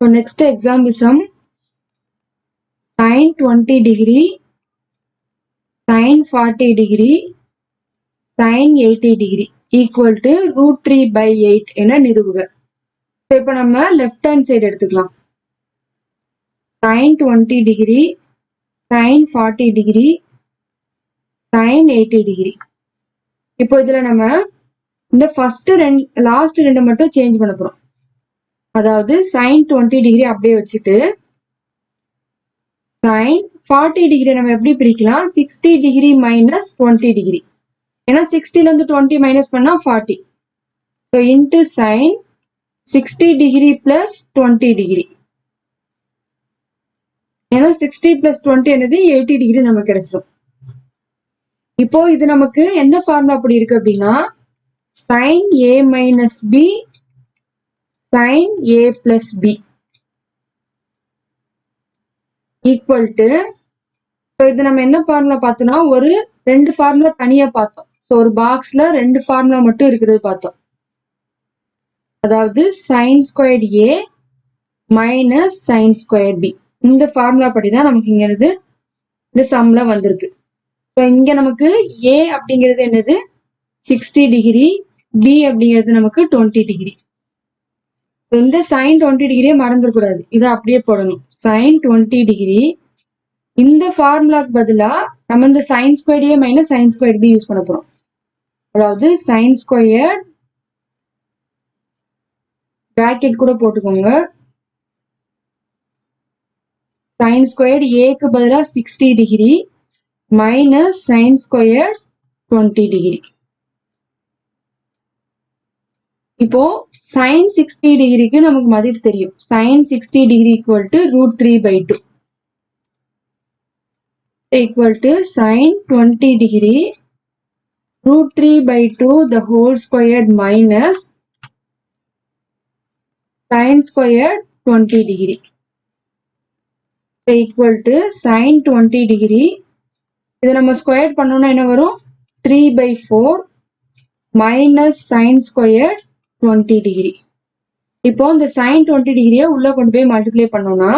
So next example sum sin 20 degree, sin 40 degree, sin 80 degree equal to root 3 by 8 என நிறுவுக so இப்போ நம்ம left hand side எடுத்துக்கலாம் sin 20 degree, sin 40 degree, sin 80 degree இப்போ இதுல நம்ம இந்த ஃபர்ஸ்ட் ரெண்டு லாஸ்ட் ரெண்டு மட்டும் சேஞ்ச் பண்ண போறோம் அதாவது சைன் டுவெண்ட்டி டிகிரி அப்படியே வச்சுட்டு சைன் ஃபார்ட்டி டிகிரி நம்ம எப்படி பிரிக்கலாம்? Sixty degree minus twenty degree ஏன்னா சிக்ஸ்டிலேருந்து டுவெண்ட்டி மைனஸ் பண்ணால் forty so into sine sixty degree plus twenty degree ஏன்னா சிக்ஸ்டி ப்ளஸ் டுவெண்ட்டி என்னது? எயிட்டி டிகிரி நமக்கு கிடைச்சிடும் இப்போ இது நமக்கு எந்த ஃபார்முலா அப்படி இருக்கு அப்படின்னா sine A minus B sine A plus B equal to so இது நம்ம என்ன ஃபார்முலா பார்த்தோம்னா ஒரு ரெண்டு ஃபார்முலா தனியா பார்த்தோம். ஸோ ஒரு பாக்ஸ்ல ரெண்டு ஃபார்முலா மட்டும் இருக்கிறது பார்த்தோம். அதாவது sine squared A minus sine square B இந்த ஃபார்முலா படி தான் நமக்கு இங்க இருந்து இந்த சம்ல வந்திருக்கு. ஸோ இங்க நமக்கு ஏ அப்படிங்கிறது என்னது? சிக்ஸ்டி டிகிரி பி அப்படிங்கிறது நமக்கு டுவெண்ட்டி டிகிரி இந்த சைன் டுவெண்ட்டி டிகிரியே மறந்துடக்கூடாது இதை அப்படியே போடணும். சைன் டுவெண்ட்டி டிகிரி இந்த ஃபார்முலாக்கு பதிலாக நம்ம இந்த sine square A minus sine square B use பண்ண போகிறோம் அதாவது சைன் ஸ்கொயர் பிராக்கெட் கூட போட்டுக்கோங்க. சைன் ஸ்கொயர் ஏக்கு பதிலாக sixty degree minus sine square twenty degree இப்போ சைன் சிக்ஸ்டி டிகிரிக்கு நமக்கு மதிப்பு தெரியும். Sine sixty degree equal to root three by two equal to sine twenty degree root three by two the whole squared minus sine squared twenty degree equal to sine twenty degree இது நம்ம square பண்ணோம்னா என்ன வரும்? Three by four minus sine squared twenty degree இப்போ இந்த sine twenty டிகிரியை உள்ளே கொண்டு போய் மல்டிப்ளை பண்ணோம்னா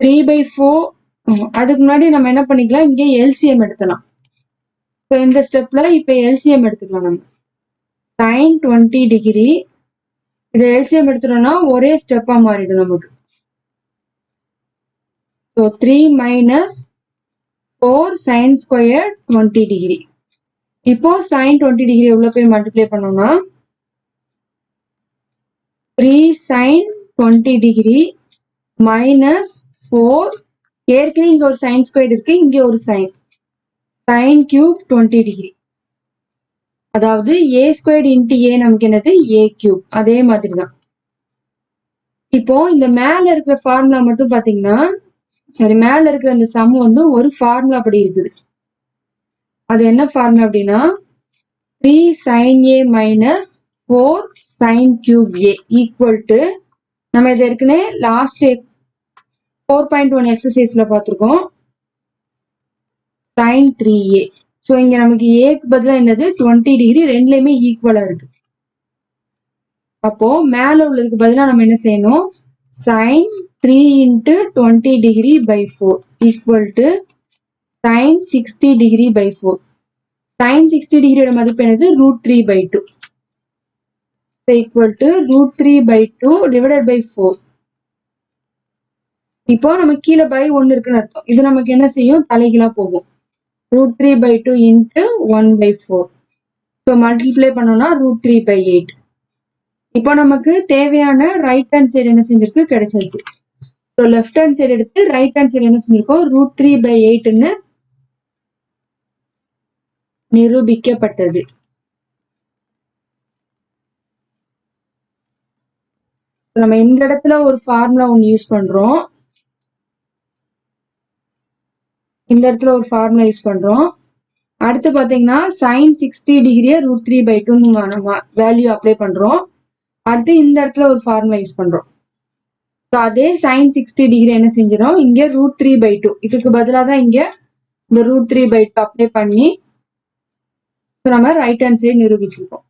த்ரீ பை ஃபோர் அதுக்கு முன்னாடி நம்ம என்ன பண்ணிக்கலாம்? இங்கே எல்சிஎம் எடுத்தலாம். ஸோ இந்த ஸ்டெப்பில் இப்போ எல்சிஎம் எடுத்துக்கலாம் நம்ம. சைன் டுவெண்ட்டி டிகிரி இதை எல்சிஎம் எடுத்துட்டோம்னா ஒரே ஸ்டெப்பாக மாறிடும் நமக்கு. So three minus four sine square twenty degree இப்போ சைன் டுவெண்ட்டி டிகிரி எவ்வளோ போய் மல்டிப்ளை பண்ணோம்னா three sine twenty degree minus four ஏற்கனவே இங்கே ஒரு சைன் ஸ்கொயர் இருக்கு இங்கே ஒரு sine sine cube twenty degree அதாவது ஏ ஸ்கொயர்டு இன்ட்டு ஏ நமக்கு என்னது? ஏ கியூப் அதே மாதிரி தான் இப்போ இந்த மேல இருக்கிற ஃபார்முலா மட்டும் பாத்தீங்கன்னா சரி மேல இருக்கிற அந்த சம் வந்து ஒரு ஃபார்முலா அப்படி இருக்குது. அது என்ன ஃபார்முலா அப்படின்னா three sine A minus four sine cube A equal to நம்ம இது ஏற்கனவே last X four point one எக்ஸசைஸில் பார்த்துருக்கோம். சைன் த்ரீ ஏ ஸோ இங்கே நமக்கு ஏக்கு பதிலாக என்னது? டுவெண்ட்டி டிகிரி ரெண்டுலேயுமே ஈக்குவலாக இருக்கு. அப்போ மேலே உள்ளதுக்கு பதிலாக நம்ம என்ன செய்யணும்? Sine three into twenty degree by four equal to sine sixty degree by four sine sixty டிகிரியோட மதிப்பு என்னது? Root three by two equal to root three by two divided by four இப்போ நம்ம கீழே பை ஒன்று இருக்குன்னு அர்த்தம். இது நமக்கு என்ன செய்யும்? தலைகீழா போகும். Root three by two into one by four so multiply பண்ணோம்னா ரூட் த்ரீ பை எயிட் இப்போ நமக்கு தேவையான ரைட் ஹேண்ட் சைடு என்ன செஞ்சிருக்கு? கிடைச்சிருச்சு. ஸோ லெஃப்ட் ஹேண்ட் சைடு எடுத்து ரைட் ஹேண்ட் சைடு என்ன செஞ்சிருக்கோம்? ரூட் த்ரீ பை எயிட்னு நிரூபிக்கப்பட்டது. நம்ம இந்த இடத்துல ஒரு ஃபார்முலா ஒன்று யூஸ் பண்றோம். இந்த இடத்துல ஒரு ஃபார்முலா யூஸ் பண்றோம். அடுத்து பாத்தீங்கன்னா சைன் சிக்ஸ்டி டிகிரியை ரூட் த்ரீ பை டூ நம்ம வேல்யூ அப்ளை பண்றோம். அடுத்து இந்த இடத்துல ஒரு ஃபார்முலா யூஸ் பண்றோம். ஸோ அதே சைன் சிக்ஸ்டி டிகிரி என்ன செஞ்சிடும்? இங்கே ரூட் த்ரீ பை டூ இதுக்கு பதிலாக தான் இங்கே இந்த root three by two apply பண்ணி ஸோ நம்ம ரைட் ஹேண்ட் சைடு நிரூபிச்சிருக்கோம்.